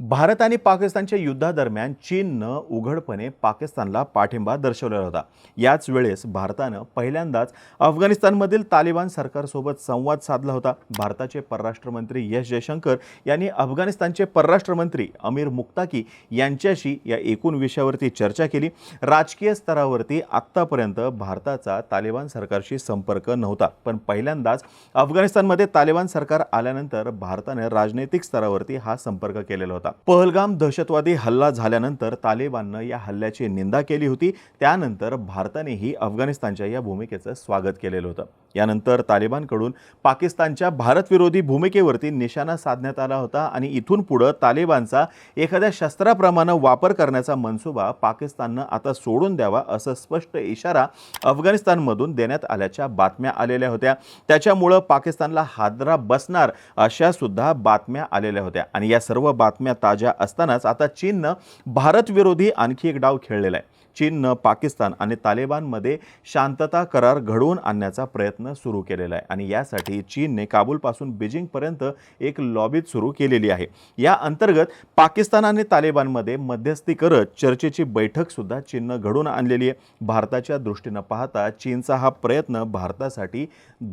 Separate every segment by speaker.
Speaker 1: भारत आणि पाकिस्तानच्या युद्धादरम्यान चीननं उघडपणे पाकिस्तानला पाठिंबा दर्शवलेला होता. याच वेळेस भारतानं पहिल्यांदाच अफगाणिस्तानमधील तालिबान सरकारसोबत संवाद साधला होता. भारताचे परराष्ट्र मंत्री एस जयशंकर यांनी अफगाणिस्तानचे परराष्ट्र मंत्री अमीर मुक्ताकी यांच्याशी या एकूण विषयावरती चर्चा केली. राजकीय स्तरावरती आत्तापर्यंत भारताचा तालिबान सरकारशी संपर्क नव्हता. पण पहिल्यांदाच अफगाणिस्तानमध्ये तालिबान सरकार आल्यानंतर भारतानं राजनैतिक स्तरावरती हा संपर्क केलेला होता. पहलगाम दहशतवादी हल्ला झाल्यानंतर तालिबाननं या हल्ल्याची निंदा केली होती. त्यानंतर भारतानेही अफगाणिस्तानच्या या भूमिकेचं स्वागत केलेलं होतं. यानंतर तालिबानकडून पाकिस्तानच्या भारतविरोधी भूमिकेवरती निशाणा साधण्यात आला होता आणि इथून पुढं तालिबानचा एखाद्या शस्त्राप्रमाणे वापर करण्याचा मनसुबा पाकिस्ताननं आता सोडून द्यावा असं स्पष्ट इशारा अफगाणिस्तानमधून देण्यात आल्याच्या बातम्या आलेल्या होत्या. त्याच्यामुळं पाकिस्तानला हादरा बसणार अशा सुद्धा बातम्या आलेल्या होत्या. आणि या सर्व बातम्या ताज्या असतानाच आता चीननं भारतविरोधी आणखी एक डाव खेळलेला आहे. चीननं पाकिस्तान आणि तालिबानमध्ये शांतता करार घडवून आणण्याचा प्रयत्न सुरू केलेला आहे. आणि यासाठी चीनने काबूलपासून बीजिंगपर्यंत एक लॉबीत सुरू केलेली आहे. या अंतर्गत पाकिस्तान आणि तालिबानमध्ये मध्यस्थी करत चर्चेची बैठकसुद्धा चीननं घडवून आणलेली आहे. भारताच्या दृष्टीनं पाहता चीनचा हा प्रयत्न भारतासाठी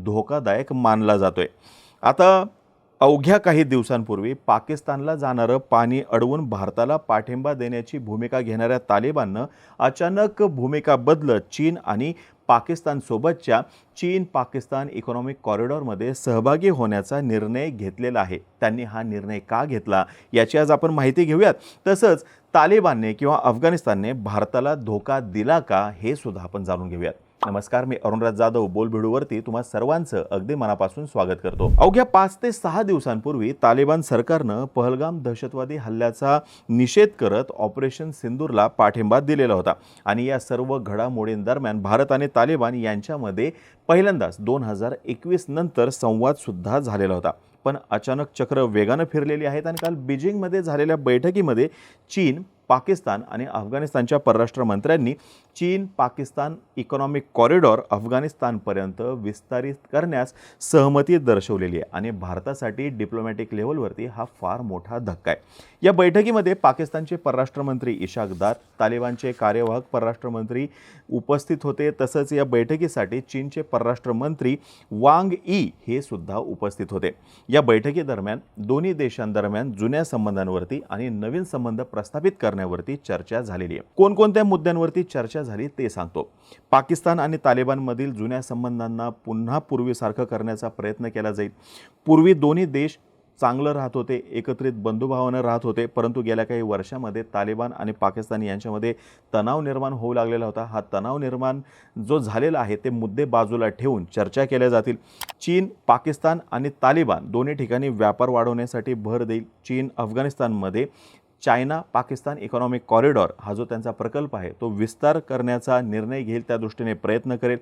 Speaker 1: धोकादायक मानला जातोय. आता अवघ्या काही दिवसांपूर्वी पाकिस्तानला जाणारं पाणी अडवून भारताला पाठिंबा देण्याची भूमिका घेणाऱ्या तालिबाननं अचानक भूमिका बदलत चीन आणि पाकिस्तानसोबतच्या चीन पाकिस्तान इकॉनॉमिक कॉरिडॉरमध्ये सहभागी होण्याचा निर्णय घेतलेला आहे. त्यांनी हा निर्णय का घेतला? याची आज आपण माहिती घेऊयात. तसंच तालिबानने किंवा अफगाणिस्तानने भारताला धोका दिला का? हे सुद्धा आपण जाणून घेऊयात. नमस्कार मी अरुणराज जाधव बोलबिडूवरती तुम्हा सर्वांचं अगदी मनापासून स्वागत करतो. अवघ्या पाच ते सहा दिवसांपूर्वी तालिबान सरकारनं पहलगाम दहशतवादी हल्ल्याचा निषेध करत ऑपरेशन सिंदूरला पाठिंबा दिलेला होता आणि या सर्व घडामोडींदरम्यान भारत आणि तालिबान यांच्यामध्ये पहिल्यांदाच दोन हजार एकवीस नंतर संवादसुद्धा झालेला होता. पण अचानक चक्र वेगानं फिरलेली आहेत आणि काल बीजिंगमध्ये झालेल्या बैठकीमध्ये चीन पाकिस्तान आणि अफगाणिस्तानच्या परराष्ट्र मंत्र्यांनी चीन पाकिस्तान इकॉनॉमिक कॉरिडॉर अफगाणिस्तानपर्यंत विस्तारित करण्यास सहमती दर्शवलेली आहे आणि भारतासाठी डिप्लोमॅटिक लेव्हलवरती हा फार मोठा धक्का आहे. या बैठकीमध्ये पाकिस्तानचे परराष्ट्रमंत्री इशाक दार तालिबानचे कार्यवाहक परराष्ट्रमंत्री उपस्थित होते. तसंच या बैठकीसाठी चीनचे परराष्ट्रमंत्री वांग ई हे सुद्धा उपस्थित होते. या बैठकीदरम्यान दोन्ही देशांदरम्यान जुन्या संबंधांवरती आणि नवीन संबंध प्रस्थापित करण्यावरती चर्चा झालेली आहे. कोणकोणत्या मुद्द्यांवरती चर्चा झाली ते सांगतो. पाकिस्तान आणि तालिबानमधील जुन्या संबंधांना पुन्हा पूर्वीसारखं करण्याचा प्रयत्न केला जाईल. पूर्वी दोन्ही देश चांगलं राहत होते एकत्रित बंधुभावानं राहत होते परंतु गेल्या काही वर्षामध्ये तालिबान आणि पाकिस्तान यांच्यामध्ये तणाव निर्माण होऊ लागलेला होता. हा तणाव निर्माण जो झालेला आहे ते मुद्दे बाजूला ठेवून चर्चा केल्या जातील. चीन पाकिस्तान आणि तालिबान दोन्ही ठिकाणी व्यापार वाढवण्यासाठी भर देईल. चीन अफगाणिस्तानमध्ये चायना पाकिस्तान इकॉनॉमिक कॉरिडॉर हा जो त्यांचा प्रकल्प आहे तो विस्तार करण्याचा निर्णय घेईल त्या दृष्टीने प्रयत्न करेल.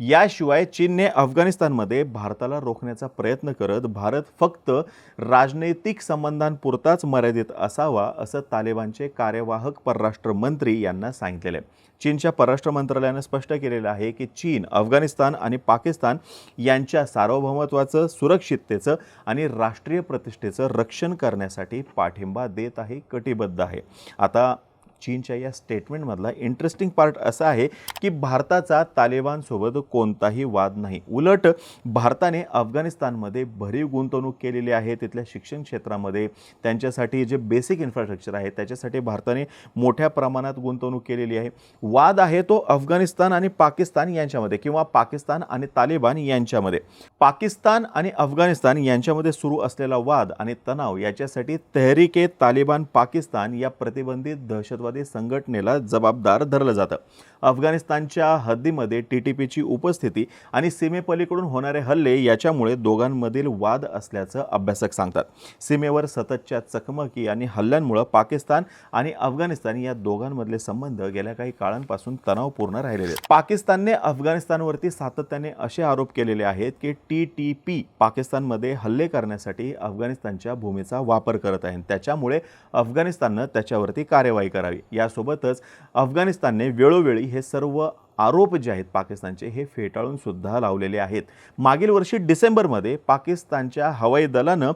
Speaker 1: याशिवाय चीनने अफगाणिस्तानमध्ये भारताला रोखण्याचा प्रयत्न करत भारत फक्त राजनैतिक संबंधांपुरताच मर्यादित असावा असं तालिबानचे कार्यवाहक परराष्ट्र मंत्री यांना सांगितलेलं आहे. चीनच्या परराष्ट्र मंत्रालयानं स्पष्ट केलेलं आहे की चीन अफगाणिस्तान आणि पाकिस्तान यांच्या सार्वभौमत्वाचं सुरक्षिततेचं आणि राष्ट्रीय प्रतिष्ठेचं रक्षण करण्यासाठी पाठिंबा देत आहे कटिबद्ध आहे. आता चीनच्या या स्टेटमेंटमधला इंटरेस्टिंग पार्ट असा आहे की भारताचा तालिबानसोबत कोणताही वाद नाही. उलट भारताने अफगाणिस्तानमध्ये भरीव गुंतवणूक केलेली आहे. तिथल्या शिक्षण क्षेत्रामध्ये त्यांच्यासाठी जे बेसिक इन्फ्रास्ट्रक्चर आहे त्याच्यासाठी भारताने मोठ्या प्रमाणात गुंतवणूक केलेली आहे. वाद आहे तो अफगाणिस्तान आणि पाकिस्तान यांच्यामध्ये किंवा पाकिस्तान आणि तालिबान यांच्यामध्ये. पाकिस्तान आणि अफगाणिस्तान यांच्यामध्ये सुरू असलेला वाद आणि तणाव याच्यासाठी तहरीक ए तालिबान पाकिस्तान या प्रतिबंधित दहशतवादी संघटनेला जबाबदार धरलं जातं. अफगाणिस्तानच्या हद्दीमध्ये टी टी पीची उपस्थिती आणि सीमेपलीकडून होणारे हल्ले याच्यामुळे दोघांमधील वाद असल्याचं अभ्यासक सांगतात. सीमेवर सततच्या चकमकी आणि हल्ल्यांमुळं पाकिस्तान आणि अफगाणिस्तान या दोघांमधले संबंध गेल्या काही काळांपासून तणावपूर्ण राहिलेले आहेत. पाकिस्तानने अफगाणिस्तानवरती सातत्याने असे आरोप केलेले आहेत की टी टी पी पाकिस्तानमध्ये हल्ले करण्यासाठी अफगाणिस्तानच्या भूमीचा वापर करत आहे त्याच्यामुळे अफगाणिस्ताननं त्याच्यावरती कार्यवाही करावी. यासोबतच अफगाणिस्तानने वेळोवेळी हे सर्व आरोप जे आहेत पाकिस्तानचे हे फेटाळून सुद्धा लावलेले आहेत. मागील वर्षी डिसेंबरमध्ये पाकिस्तानच्या हवाई दलानं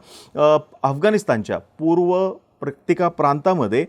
Speaker 1: अफगाणिस्तानच्या पूर्व प्रत्येका प्रांतामध्ये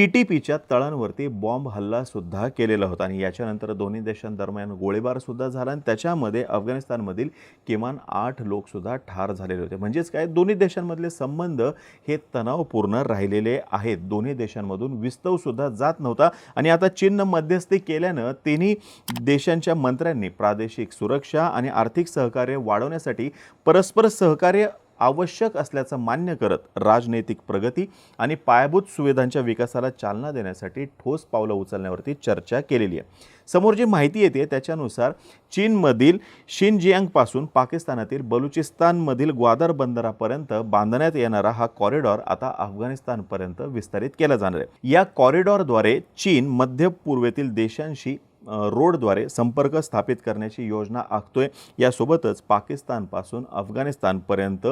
Speaker 1: टी टी पीच्या तळांवरती बॉम्ब हल्लासुद्धा केलेला होता आणि याच्यानंतर दोन्ही देशांदरम्यान गोळीबारसुद्धा झाला आणि त्याच्यामध्ये अफगाणिस्तानमधील किमान आठ लोकसुद्धा ठार झालेले होते. म्हणजेच काय दोन्ही देशांमधले संबंध हे तणावपूर्ण राहिलेले आहेत. दोन्ही देशांमधून विस्तवसुद्धा जात नव्हता आणि आता चीननं मध्यस्थी केल्यानं तिन्ही देशांच्या मंत्र्यांनी प्रादेशिक सुरक्षा आणि आर्थिक सहकार्य वाढवण्यासाठी परस्पर सहकार्य आवश्यक असल्याचं मान्य करत राजनैतिक प्रगती आणि पायाभूत सुविधांच्या विकासाला चालना देण्यासाठी ठोस पावलं उचलण्यावरती चर्चा केलेली आहे. समोर जी माहिती येते त्याच्यानुसार चीनमधील शिनजियांगपासून पाकिस्तानातील बलुचिस्तानमधील ग्वादर बंदरापर्यंत बांधण्यात येणारा हा कॉरिडॉर आता अफगाणिस्तानपर्यंत विस्तारित केला जाणार आहे. या कॉरिडॉरद्वारे चीन मध्य पूर्वेतील देशांशी रोडद्वारे संपर्क स्थापित करण्याची योजना आखतोय. यासोबतच पाकिस्तानपासून अफगाणिस्तानपर्यंत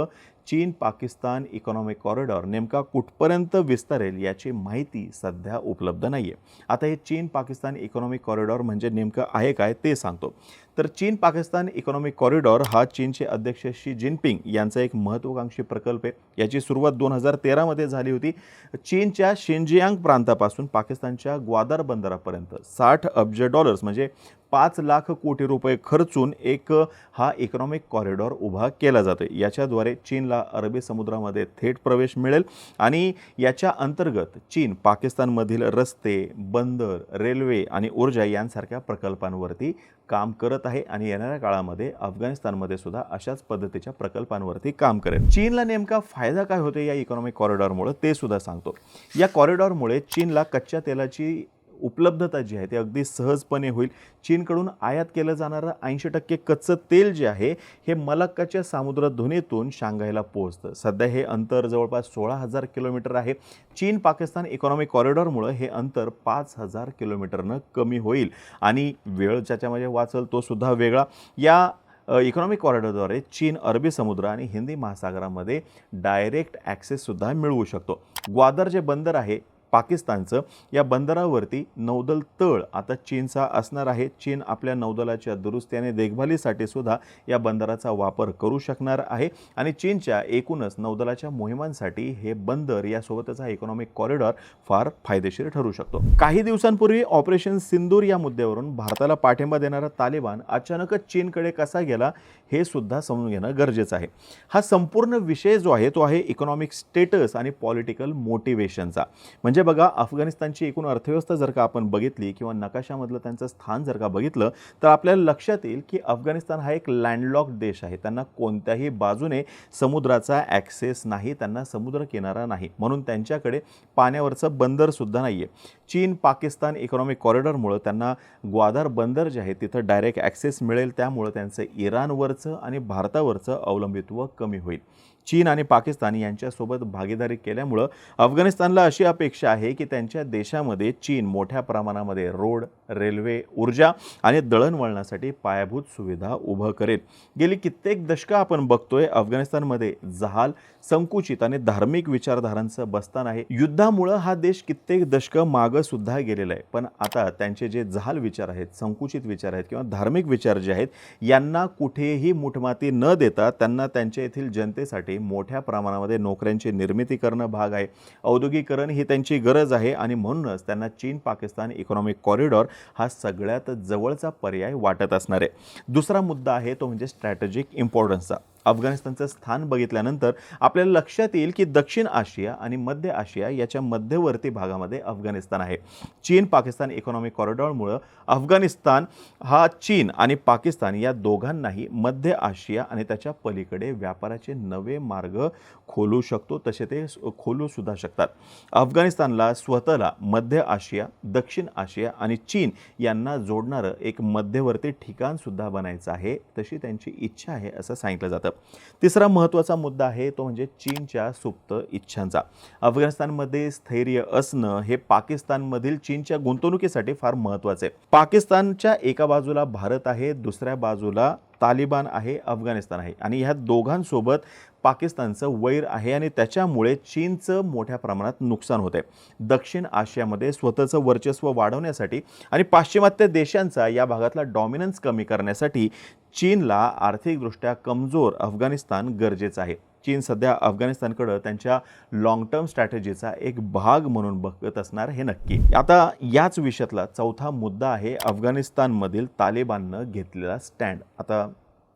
Speaker 1: चीन पाकिस्तान इकॉनॉमिक कॉरिडॉर नेमका कुठपर्यंत विस्तारेल याची माहिती सध्या उपलब्ध नाही आहे आता हे चीन पाकिस्तान इकॉनॉमिक कॉरिडॉर म्हणजे नेमकं आहे काय ते सांगतो. तर चीन पाकिस्तान इकॉनॉमिक कॉरिडॉर हा चीनचे अध्यक्ष शी जिनपिंग यांचा एक महत्त्वाकांक्षी प्रकल्प आहे. याची सुरुवात दोन हजार तेरामध्ये झाली होती. चीनच्या शिंजियांग प्रांतापासून पाकिस्तानच्या ग्वादर बंदरापर्यंत साठ अब्ज डॉलर्स म्हणजे पाच लाख कोटी रुपये खर्चून एक हा इकॉनॉमिक कॉरिडॉर उभा केला जातो याच्याद्वारे चीनला अरबी समुद्रामध्ये थेट प्रवेश मिळेल आणि याच्या अंतर्गत चीन पाकिस्तानमधील रस्ते बंदर रेल्वे आणि ऊर्जा यांसारख्या प्रकल्पांवरती काम करत आहे आणि येणाऱ्या काळामध्ये अफगाणिस्तानमध्ये सुद्धा अशाच पद्धतीच्या प्रकल्पांवरती काम करेल. चीनला नेमका फायदा काय होते या इकॉनॉमिक कॉरिडॉरमुळे ते सुद्धा सांगतो. या कॉरिडॉरमुळे चीनला कच्च्या तेलाची उपलब्धता जी आहे ती अगदी सहजपणे होईल. चीनकडून आयात केलं जाणारं ऐंशी टक्के कच्चं तेल जे आहे हे मलक्काच्या सामुद्रधुनीतून शांघायला पोहोचतं. सध्या हे अंतर जवळपास सोळा हजार किलोमीटर आहे. चीन पाकिस्तान इकॉनॉमिक कॉरिडॉरमुळं हे अंतर पाच हजार किलोमीटरनं कमी होईल. आणि वेळ ज्याच्यामध्ये वाचल तो सुद्धा वेगळा. या इकॉनॉमिक कॉरिडॉरद्वारे चीन अरबी समुद्र आणि हिंदी महासागरामध्ये डायरेक्ट ॲक्सेससुद्धा मिळवू शकतो. ग्वादर जे बंदर आहे पाकिस्तानचं. या बंदरावरती नौदल तळ आता चीनचा असणार आहे. चीन आपल्या नौदलाच्या दुरुस्ती आणि देखभालीसाठी सुद्धा या बंदराचा वापर करू शकणार आहे. आणि चीनच्या एकूणच नौदलाच्या मोहिमांसाठी हे बंदर यासोबतच हा इकॉनॉमिक कॉरिडॉर फार फायदेशीर ठरू शकतो. काही दिवसांपूर्वी ऑपरेशन सिंदूर या मुद्द्यावरून भारताला पाठिंबा देणारा तालिबान अचानकच चीनकडे कसा गेला हे सुद्धा समजून घेणं गरजेचं आहे. हा संपूर्ण विषय जो आहे तो आहे इकॉनॉमिक स्टेटस आणि पॉलिटिकल मोटिवेशनचा म्हणजे म्हणजे बघा अफगाणिस्तानची एकूण अर्थव्यवस्था जर का आपण बघितली किंवा नकाशामधलं त्यांचं स्थान जर का बघितलं तर आपल्याला लक्षात येईल की अफगाणिस्तान हा एक लँडलॉक देश आहे. त्यांना कोणत्याही बाजूने समुद्राचा ॲक्सेस नाही त्यांना समुद्र किनारा नाही. म्हणून त्यांच्याकडे पाण्यावरचं बंदरसुद्धा नाही आहे चीन पाकिस्तान इकॉनॉमिक कॉरिडॉरमुळं त्यांना ग्वादार बंदर जे आहे तिथं डायरेक्ट ॲक्सेस मिळेल. त्यामुळं त्यांचं इराणवरचं आणि भारतावरचं अवलंबित्व कमी होईल. चीन आणि पाकिस्तान यांच्यासोबत भागीदारी केल्यामुळं अफगाणिस्तानला अशी अपेक्षा आहे की त्यांच्या देशामध्ये चीन मोठ्या प्रमाणामध्ये रोड रेल्वे ऊर्जा आणि दळणवळणासाठी पायाभूत सुविधा उभं करेल. गेली कित्येक दशकं आपण बघतोय अफगाणिस्तानमध्ये जहाल संकुचित आणि धार्मिक विचारधारांचं बस्तान आहे. युद्धामुळं हा देश कित्येक दशकं मागं सुद्धा गेलेला आहे. पण आता त्यांचे जे जहाल विचार आहेत संकुचित विचार आहेत किंवा धार्मिक विचार जे आहेत यांना कुठेही मुठमाती न देता त्यांना त्यांच्या येथील जनतेसाठी मोठ्या प्रमाणामध्ये नोकऱ्यांची निर्मिती करणं भाग आहे. औद्योगिकरण ही त्यांची गरज आहे आणि म्हणूनच त्यांना चीन पाकिस्तान इकॉनॉमिक कॉरिडॉर हा सगळ्यात जवळचा पर्याय वाटत असणार आहे. दुसरा मुद्दा आहे तो म्हणजे स्ट्रॅटेजिक इम्पॉर्टन्सचा अफगाणिस्तानचं स्थान बघितल्यानंतर आपल्याला लक्षात येईल की दक्षिण आशिया आणि मध्य आशिया याच्या मध्यवर्ती भागामध्ये अफगाणिस्तान आहे. चीन पाकिस्तान इकॉनॉमिक कॉरिडॉरमुळं अफगाणिस्तान हा चीन आणि पाकिस्तान या दोघांनाही मध्य आशिया आणि त्याच्या पलीकडे व्यापाराचे नवे मार्ग खोलू शकतो तसे ते खोलू सुद्धा शकतात. अफगाणिस्तानला स्वतःला मध्य आशिया दक्षिण आशिया आणि चीन यांना जोडणारं एक मध्यवर्ती ठिकाणसुद्धा बनायचं आहे तशी त्यांची इच्छा आहे असं सांगितलं जातं. तिसरा महत्त्वाचा मुद्दा आहे तो म्हणजे चीनच्या सुप्त इच्छांचा. अफगाणिस्तानमध्ये स्थैर्य असणं हे पाकिस्तानमधील चीनच्या गुंतवणुकीसाठी फार महत्त्वाचं आहे. पाकिस्तानच्या एका बाजूला भारत आहे दुसऱ्या बाजूला तालिबान आहे अफगाणिस्तान आहे. आणि ह्या दोघांसोबत पाकिस्तानचं वैर आहे आणि त्याच्यामुळे चीनचं मोठ्या प्रमाणात नुकसान होत आहे दक्षिण आशियामध्ये स्वतःचं वर्चस्व वाढवण्यासाठी आणि पाश्चिमात्य देशांचा या भागातला डॉमिनन्स कमी करण्यासाठी चीनला आर्थिकदृष्ट्या कमजोर अफगाणिस्तान गरजेचं आहे. चीन सध्या अफगाणिस्तानकडं त्यांच्या लॉंग टर्म स्ट्रॅटेजीचा एक भाग म्हणून बघत असणार हे नक्की. आता याच विषयातला चौथा मुद्दा आहे अफगाणिस्तानमधील तालिबाननं घेतलेला स्टँड आता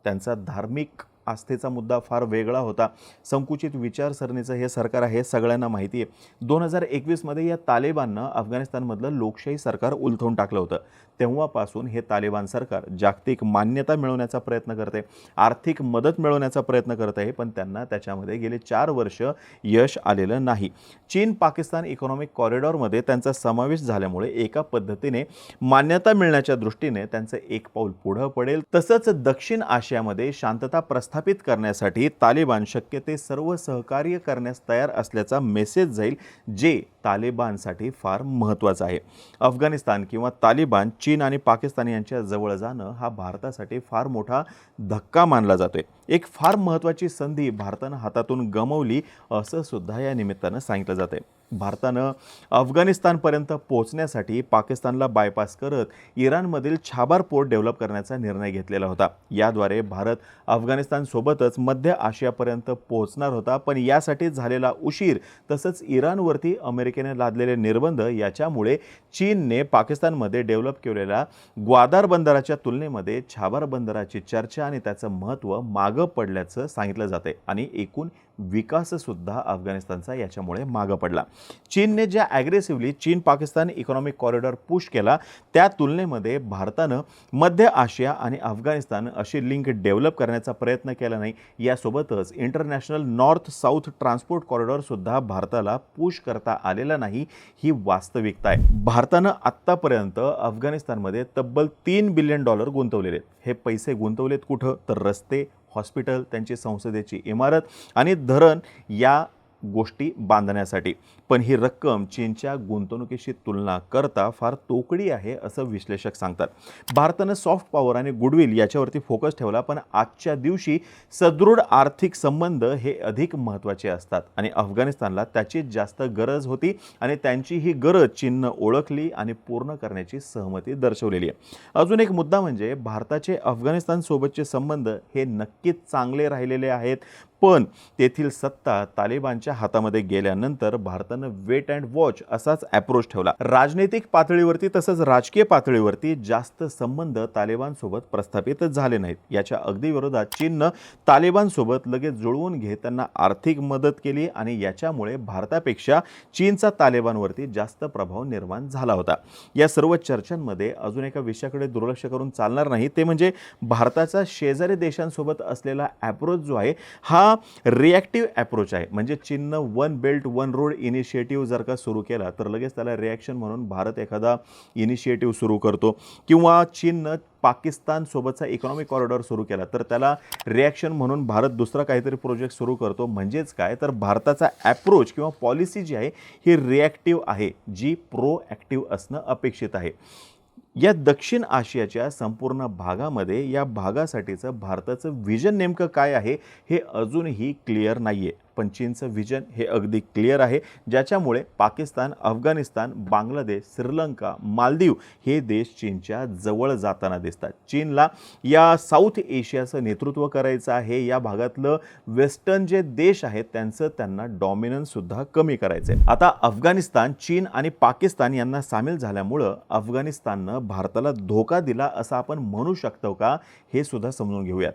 Speaker 1: त्यांचा धार्मिक आस्थेचा मुद्दा फार वेगळा होता. संकुचित विचारसरणीचं हे सरकार आहे सगळ्यांना माहिती आहे. दोन हजार एकवीसमध्ये या तालिबाननं अफगाणिस्तानमधलं लोकशाही सरकार उलथवून टाकलं होतं. तेव्हापासून हे तालिबान सरकार जागतिक मान्यता मिळवण्याचा प्रयत्न करते आर्थिक मदत मिळवण्याचा प्रयत्न करत आहे पण त्यांना त्याच्यामध्ये गेले चार वर्ष यश आलेलं नाही. चीन पाकिस्तान इकॉनॉमिक कॉरिडॉरमध्ये त्यांचा समावेश झाल्यामुळे एका पद्धतीने मान्यता मिळण्याच्या दृष्टीने त्यांचं एक पाऊल पुढं पडेल. तसंच दक्षिण आशियामध्ये शांतता प्रस्थापित करण्यासाठी तालिबान शक्य ते सर्व सहकार्य करण्यास तयार असल्याचा मेसेज जाईल जे तालिबानसाठी फार महत्त्वाचं आहे. अफगाणिस्तान किंवा तालिबान चीन आणि पाकिस्तान यांच्या जवळ जाणं हा भारतासाठी फार मोठा धक्का मानला जातो आहे एक फार महत्त्वाची संधी भारतानं हातातून गमवली असं सुद्धा या निमित्तानं सांगितलं जातंय. भारतानं अफगाणिस्तानपर्यंत पोहोचण्यासाठी पाकिस्तानला बायपास करत इराणमधील छाबार पोर्ट डेव्हलप करण्याचा निर्णय घेतलेला होता. याद्वारे भारत अफगाणिस्तानसोबतच मध्य आशियापर्यंत पोहोचणार होता पण यासाठी झालेला उशीर तसंच इराणवरती अमेरिकेने लादलेले निर्बंध याच्यामुळे चीनने पाकिस्तानमध्ये डेव्हलप केलेल्या ग्वादार बंदराच्या तुलनेमध्ये छाबार बंदराची चर्चा आणि त्याचं महत्त्व मागं पडल्याचं सांगितलं जाते आणि एकूण विकाससुद्धा अफगाणिस्तानचा याच्यामुळे मागं पडला. चीनने ज्या ॲग्रेसिव्हली चीन पाकिस्तान इकॉनॉमिक कॉरिडॉर पुश केला त्या तुलनेमध्ये भारतानं मध्य आशिया आणि अफगाणिस्तान अशी लिंक डेव्हलप करण्याचा प्रयत्न केला नाही. यासोबतच इंटरनॅशनल नॉर्थ साऊथ ट्रान्सपोर्ट कॉरिडॉरसुद्धा भारताला पुश करता आलेला नाही ही वास्तविकता आहे. भारतानं आत्तापर्यंत अफगाणिस्तानमध्ये तब्बल तीन बिलियन डॉलर गुंतवलेले आहेत. हे पैसे गुंतवलेत कुठं? तर रस्ते हॉस्पिटल त्यांची संसदेची इमारत आणि धरण या गोष्टी बांधण्यासाठी. पण ही रक्कम चीनच्या गुंतवणुकीशी तुलना करता फार तोकडी आहे असं विश्लेषक सांगतात. भारतानं सॉफ्ट पॉवर आणि गुडविल याच्यावरती फोकस ठेवला पण आजच्या दिवशी सदृढ आर्थिक संबंध हे अधिक महत्त्वाचे असतात. आणि अफगाणिस्तानला त्याची जास्त गरज होती आणि त्यांची ही गरज चीननं ओळखली आणि पूर्ण करण्याची सहमती दर्शवलेली आहे. अजून एक मुद्दा म्हणजे भारताचे अफगाणिस्तानसोबतचे संबंध हे नक्कीच चांगले राहिलेले आहेत. पण तेथील सत्ता तालिबानच्या हातामध्ये गेल्यानंतर भारतानं वेट अँड वॉच असाच अप्रोच ठेवला. राजनैतिक पातळीवरती तसंच राजकीय पातळीवरती जास्त संबंध तालिबानसोबत प्रस्थापित झाले नाहीत. याच्या अगदी विरोधात चीननं तालिबानसोबत लगेच जुळवून घेत त्यांना आर्थिक मदत केली आणि याच्यामुळे भारतापेक्षा चीनचा तालिबानवरती जास्त प्रभाव निर्माण झाला होता. या सर्व चर्चांमध्ये अजून एका विषयाकडे दुर्लक्ष करून चालणार नाही. ते म्हणजे भारताचा शेजारी देशांसोबत असलेला ॲप्रोच जो आहे हा रिॲक्टिव्ह अप्रोच आहे. म्हणजे चीननं one belt one road initiative जर का सुरू केला तर लगेच त्याला रिॲक्शन म्हणून भारत एखादा इनिशिएटिव्ह सुरू करतो. किंवा चीननं पाकिस्तानसोबतचा इकॉनॉमिक कॉरिडॉर सुरू केला तर त्याला रिॲक्शन म्हणून भारत दुसरा काहीतरी प्रोजेक्ट सुरू करतो. म्हणजेच काय? तर भारताचा ॲप्रोच किंवा पॉलिसी जी आहे ही रिॲक्टिव्ह आहे जी प्रो ॲक्टिव्ह असणं अपेक्षित आहे. या दक्षिण आशियाच्या संपूर्ण भागामध्ये या भागासाठीचं भारताचं व्हिजन नेमकं काय आहे हे अजूनही क्लिअर नाही आहे पण चीनचं व्हिजन हे अगदी क्लिअर आहे ज्याच्यामुळे पाकिस्तान अफगाणिस्तान बांगलादेश श्रीलंका मालदीव हे देश चीनच्या जवळ जाताना दिसतात. चीनला या साऊथ एशियाचं नेतृत्व करायचं आहे या भागातलं वेस्टर्न जे देश आहेत त्यांचं त्यांना डॉमिनन्ससुद्धा कमी करायचं आहे आता अफगाणिस्तान चीन आणि पाकिस्तान यांना सामील झाल्यामुळं अफगाणिस्ताननं भारताला धोका दिला असं आपण म्हणू शकतो का हे सुद्धा समजून घेऊयात.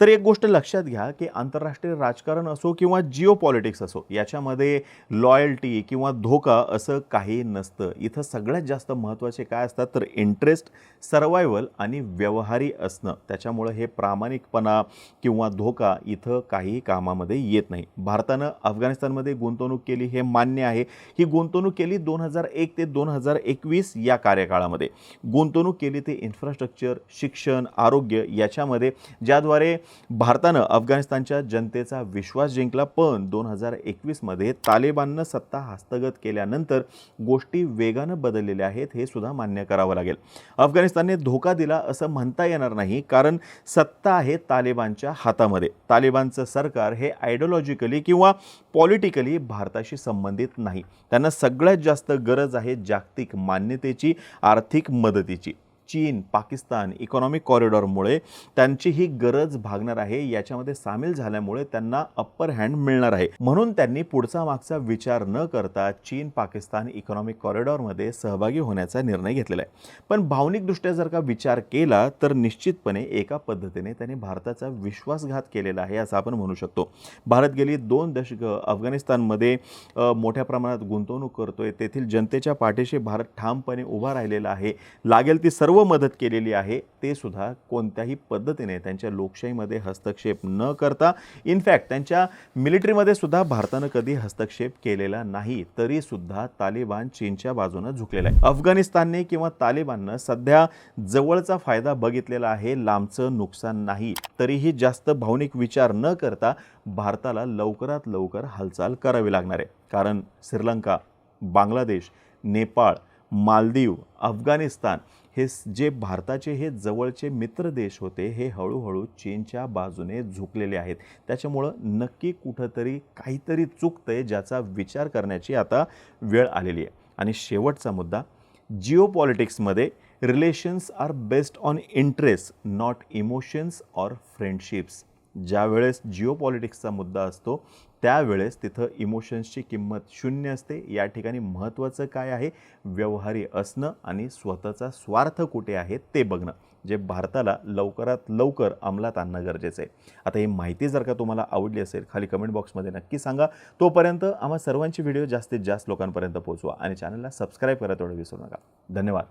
Speaker 1: तर एक गोष्ट लक्षात घ्या की आंतरराष्ट्रीय राजकारण असो किंवा जिओ पॉलिटिक्स असो याच्यामध्ये लॉयल्टी किंवा धोका असं काही नसतं. इथं सगळ्यात जास्त महत्त्वाचे काय असतात तर इंटरेस्ट सर्वायवल आणि व्यवहारी असणं. त्याच्यामुळं हे प्रामाणिकपणा किंवा धोका इथं काही कामामध्ये येत नाही. भारतानं अफगाणिस्तानमध्ये गुंतवणूक केली हे मान्य आहे. ही गुंतवणूक केली दोन हजार एक ते दोन हजार एकवीस या कार्यकाळामध्ये. गुंतवणूक केली ते इन्फ्रास्ट्रक्चर शिक्षण आरोग्य याच्यामध्ये ज्याद्वारे भारतानं अफगाणिस्तानच्या जनतेचा विश्वास जिंकला पण दोन हजार एकवीसमध्ये तालिबाननं सत्ता हस्तगत केल्यानंतर गोष्टी वेगानं बदललेल्या आहेत हे सुद्धा मान्य करावं लागेल. अफगाणिस्तानने धोका दिला असं म्हणता येणार नाही कारण सत्ता आहे तालिबानच्या हातामध्ये. तालिबानचं सरकार हे आयडिओलॉजिकली किंवा पॉलिटिकली भारताशी संबंधित नाही. त्यांना सगळ्यात जास्त गरज आहे जागतिक मान्यतेची आर्थिक मदतीची. चीन पाकिस्तान इकॉनॉमिक कॉरिडॉरमुळे त्यांची ही गरज भागणार आहे याच्यामध्ये सामील झाल्यामुळे त्यांना अप्पर हँड मिळणार आहे. म्हणून त्यांनी पुढचा मागचा विचार न करता चीन पाकिस्तान इकॉनॉमिक कॉरिडॉरमध्ये सहभागी होण्याचा निर्णय घेतलेला आहे. पण भावनिकदृष्ट्या जर का विचार केला तर निश्चितपणे एका पद्धतीने त्यांनी भारताचा विश्वासघात केलेला आहे असं आपण म्हणू शकतो. भारत गेली दोन दशकं अफगाणिस्तानमध्ये मोठ्या प्रमाणात गुंतवणूक करतोय. तेथील जनतेच्या पाठीशी भारत ठामपणे उभा राहिलेला आहे. लागेल ती सर्व मदत केलेली आहे ते सुद्धा कोणत्याही पद्धतीने त्यांच्या लोकशाहीमध्ये हस्तक्षेप न करता. इनफॅक्ट त्यांच्या मिलिटरीमध्ये सुद्धा भारतानं कधी हस्तक्षेप केलेला नाही तरी सुद्धा तालिबान चीनच्या बाजूनं झुकलेला आहे. अफगाणिस्तानने किंवा तालिबाननं सध्या जवळचा फायदा बघितलेला आहे लांबचं नुकसान नाही तरीही जास्त भावनिक विचार न करता भारताला लवकरात लवकर हालचाल करावी लागणार आहे. कारण श्रीलंका बांगलादेश नेपाळ मालदीव अफगाणिस्तान हे जे भारताचे हे जवळचे मित्र देश होते हे हळूहळू चीनच्या बाजूने झुकलेले आहेत. त्याच्यामुळं नक्की कुठंतरी काहीतरी चुकतंय ज्याचा विचार करण्याची आता वेळ आलेली आहे. आणि शेवटचा मुद्दा जिओ पॉलिटिक्समध्ये relations are based on interest not emotions or friendships ज्यावेळेस जिओ पॉलिटिक्सचा मुद्दा असतो त्यावेळेस तिथं इमोशन्सची किंमत शून्य असते. या ठिकाणी महत्त्वाचं काय आहे? व्यवहारी असणं आणि स्वतःचा स्वार्थ कुठे आहे ते बघणं जे भारताला लवकरात लवकर अंमलात आणणं गरजेचं आहे. आता ही माहिती जर का तुम्हाला आवडली असेल खाली कमेंट बॉक्समध्ये नक्की सांगा. तोपर्यंत आम्हा सर्वांची व्हिडिओ जास्तीत जास्त लोकांपर्यंत पोहोचवा आणि चॅनलला सबस्क्राईब करा तेवढं विसरू नका. धन्यवाद.